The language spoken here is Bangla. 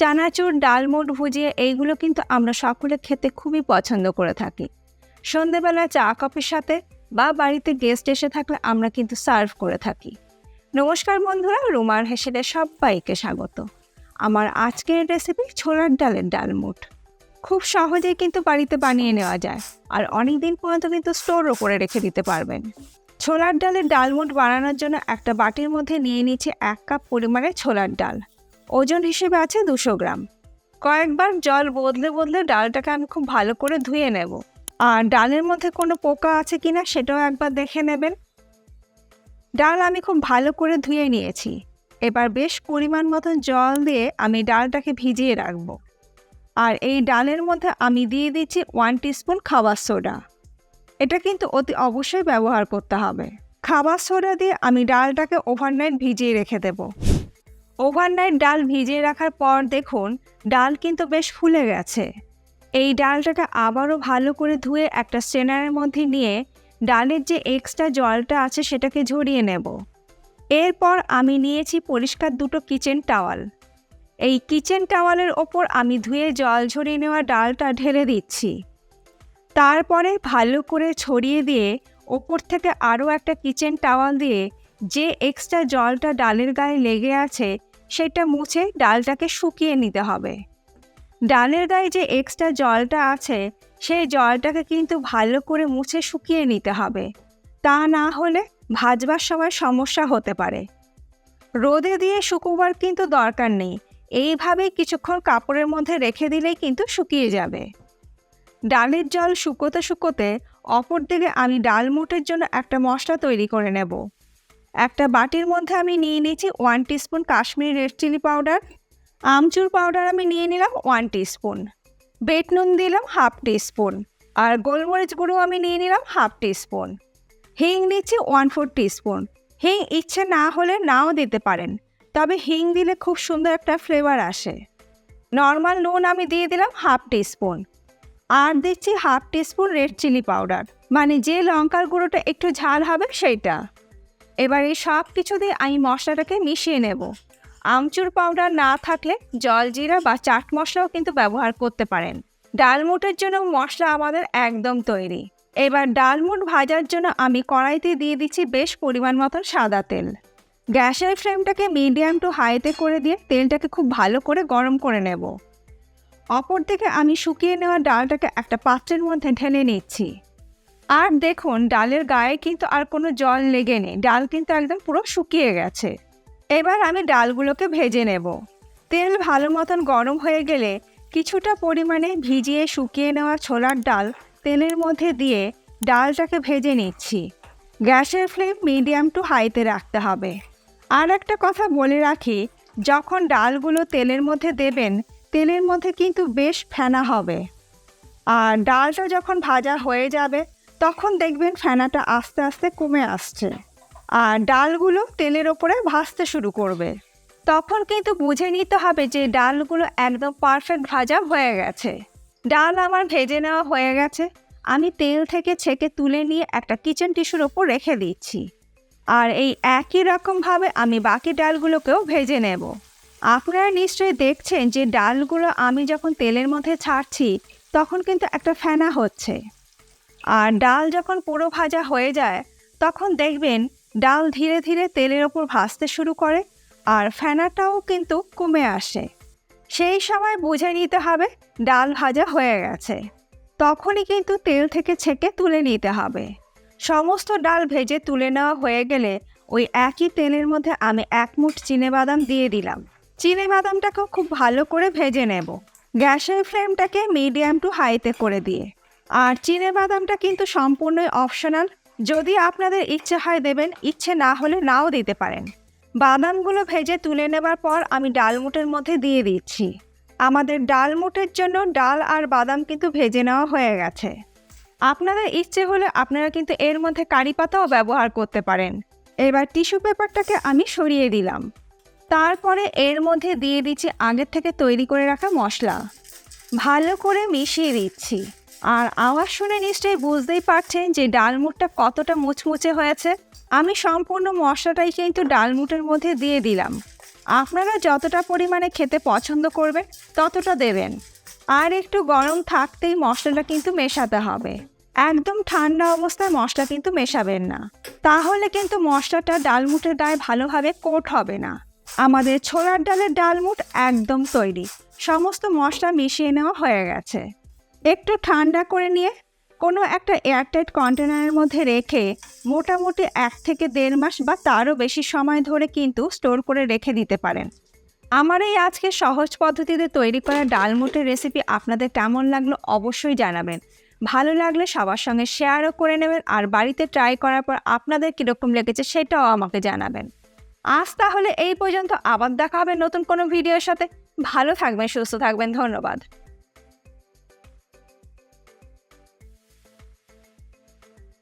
চানাচুর, ডালমুট ভুজিয়ে এইগুলো কিন্তু আমরা সকলে খেতে খুবই পছন্দ করে থাকি। সন্ধেবেলা চা কফির সাথে বা বাড়িতে গেস্ট এসে থাকলে আমরা কিন্তু সার্ভ করে থাকি। নমস্কার বন্ধুরা, রুমার হেসেলে সবাইকে স্বাগত। আমার আজকের রেসিপি ছোলার ডালের ডালমুট। খুব সহজেই কিন্তু বাড়িতে বানিয়ে নেওয়া যায় আর অনেক দিন পর্যন্ত কিন্তু স্টোরও করে রেখে দিতে পারবেন। ছোলার ডালের ডালমুট বানানোর জন্য একটা বাটির মধ্যে নিয়ে নিচ্ছি এক কাপ পরিমাণে ছোলার ডাল। ওজন হিসেবে আছে দুশো গ্রাম। কয়েকবার জল বদলে বদলে ডালটাকে আমি খুব ভালো করে ধুয়ে নেব। আর ডালের মধ্যে কোনো পোকা আছে কি না সেটাও একবার দেখে নেবেন। ডাল আমি খুব ভালো করে ধুয়ে নিয়েছি। এবার বেশ পরিমাণ মতন জল দিয়ে আমি ডালটাকে ভিজিয়ে রাখব। আর এই ডালের মধ্যে আমি দিয়ে দিচ্ছি ওয়ান টিস্পুন খাবার সোডা। এটা কিন্তু অতি অবশ্যই ব্যবহার করতে হবে। খাবার সোডা দিয়ে আমি ডালটাকে ওভারনাইট ভিজিয়ে রেখে দেব। ওভারনাইট ডাল ভিজিয়ে রাখার পর দেখুন, ডাল কিন্তু বেশ ফুলে গেছে। এই ডালটাকে আবারও ভালো করে ধুয়ে একটা স্ট্রেনারের মধ্যে নিয়ে ডালের যে এক্সট্রা জলটা আছে সেটাকে ঝরিয়ে নেব। এরপর আমি নিয়েছি পরিষ্কার দুটো কিচেন টাওয়াল। এই কিচেন টাওয়ালের ওপর আমি ধুয়ে জল ঝরিয়ে নেওয়া ডালটা ঢেলে দিচ্ছি। তারপরে ভালো করে ছড়িয়ে দিয়ে ওপর থেকে আরও একটা কিচেন টাওয়াল দিয়ে যে এক্সট্রা জলটা ডালের গায়ে লেগে আছে সেটা মুছে ডালটাকে শুকিয়ে নিতে হবে। ডালের গায়ে যে এক্সট্রা জলটা আছে, সেই জলটাকে কিন্তু ভালো করে মুছে শুকিয়ে নিতে হবে। তা না হলে ভাজবার সময় সমস্যা হতে পারে। রোদে দিয়ে শুকোবার কিন্তু দরকার নেই। এইভাবে কিছুক্ষণ কাপড়ের মধ্যে রেখে দিলেই কিন্তু শুকিয়ে যাবে। ডালের জল শুকোতে শুকোতে অপর দিকে আমি ডাল মুটের জন্য একটা মশলা তৈরি করে নেব। একটা বাটির মধ্যে আমি নিয়ে নিয়েছি one teaspoon Kashmiri red chilli powder amchur powder আমি নিয়ে নিলাম ওয়ান টিস্পুন বেট নুন দিলাম হাফ টিস্পুন আর গোলমরিচ গুঁড়ো আমি নিয়ে নিলাম হাফ টিস্পুন হিং দিচ্ছি ওয়ান ফোর টিস্পুন হিং ইচ্ছে না হলে নাও দিতে পারেন, তবে হিং দিলে খুব সুন্দর একটা ফ্লেভার আসে। নর্মাল নুন আমি দিয়ে দিলাম হাফ টিস্পুন আর দিচ্ছি half teaspoon red chilli powder মানে যে লঙ্কার গুঁড়োটা একটু ঝাল হবে সেইটা। এবার এই সব কিছু দিয়ে আমি মশলাটাকে মিশিয়ে নেব। আমচুর পাউডার না থাকলে জলজিরা বা চাট মশলাও কিন্তু ব্যবহার করতে পারেন। ডালমুটের জন্য মশলা আমাদের একদম তৈরি। এবার ডালমুট ভাজার জন্য আমি কড়াইতে দিয়ে দিচ্ছি বেশ পরিমাণ মতন সাদা তেল। গ্যাসের ফ্লেমটাকে মিডিয়াম টু হাইতে করে দিয়ে তেলটাকে খুব ভালো করে গরম করে নেব। অপর দিকে আমি শুকিয়ে নেওয়া ডালটাকে একটা পাত্রের মধ্যে ঢেলে নিচ্ছি। আর দেখুন, ডালের গায়ে কিন্তু আর কোনো জল লেগে নেই। ডাল কিন্তু একদম পুরো শুকিয়ে গেছে। এবার আমি ডালগুলোকে ভেজে নেব। তেল ভালো মতন গরম হয়ে গেলে কিছুটা পরিমাণে ভিজিয়ে শুকিয়ে নেওয়া ছোলার ডাল তেলের মধ্যে দিয়ে ডালটাকে ভেজে নিচ্ছি। গ্যাসের ফ্লেম মিডিয়াম টু হাইতে রাখতে হবে। আর একটা কথা বলে রাখি, যখন ডালগুলো তেলের মধ্যে দেবেন, তেলের মধ্যে কিন্তু বেশ ফেনা হবে। আর ডালটা যখন ভাজা হয়ে যাবে তখন দেখবেন ফেনাটা আস্তে আস্তে কমে আসছে। আর ডালগুলো তেলের ওপরে ভাজতে শুরু করবে। তখন কিন্তু বুঝে নিতে হবে যে ডালগুলো একদম পারফেক্ট ভাজা হয়ে গেছে। ডাল আমার ভেজে নেওয়া হয়ে গেছে। আমি তেল থেকে ছেঁকে তুলে নিয়ে একটা কিচেন টিস্যুর ওপর রেখে দিচ্ছি। আর এই একই রকমভাবে আমি বাকি ডালগুলোকেও ভেজে নেব। আপনারা নিশ্চয়ই দেখছেন যে ডালগুলো আমি যখন তেলের মধ্যে ছাড়ছি, তখন কিন্তু একটা ফেনা হচ্ছে। আর ডাল যখন পুরো ভাজা হয়ে যায়, তখন দেখবেন ডাল ধীরে ধীরে তেলের ওপর ভাজতে শুরু করে আর ফেনাটাও কিন্তু কমে আসে। সেই সময় বুঝে নিতে হবে ডাল ভাজা হয়ে গেছে। তখনই কিন্তু তেল থেকে ছেঁকে তুলে নিতে হবে। সমস্ত ডাল ভেজে তুলে নেওয়া হয়ে গেলে ওই একই তেলের মধ্যে আমি এক মুঠ বাদাম দিয়ে দিলাম। বাদামটাকেও খুব ভালো করে ভেজে নেব। গ্যাসের ফ্লেমটাকে মিডিয়াম টু হাইতে করে দিয়ে। আর বাদামটা কিন্তু সম্পূর্ণই অপশনাল যদি আপনাদের ইচ্ছে হয় দেবেন, ইচ্ছে না হলে নাও দিতে পারেন। বাদামগুলো ভেজে তুলে নেবার পর আমি ডালমুটের মধ্যে দিয়ে দিচ্ছি। আমাদের ডালমুটের জন্য ডাল আর বাদাম কিন্তু ভেজে নেওয়া হয়ে গেছে। আপনাদের ইচ্ছে হলে আপনারা কিন্তু এর মধ্যে কারি পাতাও ব্যবহার করতে পারেন। এবার টিস্যু পেপারটাকে আমি সরিয়ে দিলাম। তারপরে এর মধ্যে দিয়ে দিচ্ছি আগের থেকে তৈরি করে রাখা মশলা। ভালো করে মিশিয়ে দিচ্ছি। আর আওয়াজ শুনে নিশ্চয়ই বুঝতেই পারছেন যে ডালমুটটা কতটা মুচমুচে হয়েছে। আমি সম্পূর্ণ মশলাটাই কিন্তু ডালমুটের মধ্যে দিয়ে দিলাম। আপনারা যতটা পরিমাণে খেতে পছন্দ করবেন, ততটা দেবেন। আর একটু গরম থাকতেই মশলাটা কিন্তু মেশাতে হবে। একদম ঠান্ডা অবস্থায় মশলা কিন্তু মেশাবেন না। তাহলে কিন্তু মশলাটা ডালমুটের গায়ে ভালোভাবে কোট হবে না। আমাদের ছোলার ডালের ডালমুট একদম তৈরি। সমস্ত মশলা মিশিয়ে নেওয়া হয়ে গেছে। একটু ঠান্ডা করে নিয়ে কোনো একটা এয়ারটাইট কন্টেনারের মধ্যে রেখে মোটামুটি এক থেকে দেড় মাস বা তারও বেশি সময় ধরে কিন্তু স্টোর করে রেখে দিতে পারেন। আমার এই আজকে সহজ পদ্ধতিতে তৈরি করা ডালমুটের রেসিপি আপনাদের কেমন লাগল অবশ্যই জানাবেন। ভালো লাগলে সবার সঙ্গে শেয়ারও করে নেবেন আর বাড়িতে ট্রাই করার পর আপনাদের কীরকম লেগেছে সেটাও আমাকে জানাবেন। আজ তাহলে এই পর্যন্ত, আবার দেখা হবে নতুন কোনো ভিডিওর সাথে। ভালো থাকবেন, সুস্থ থাকবেন, ধন্যবাদ।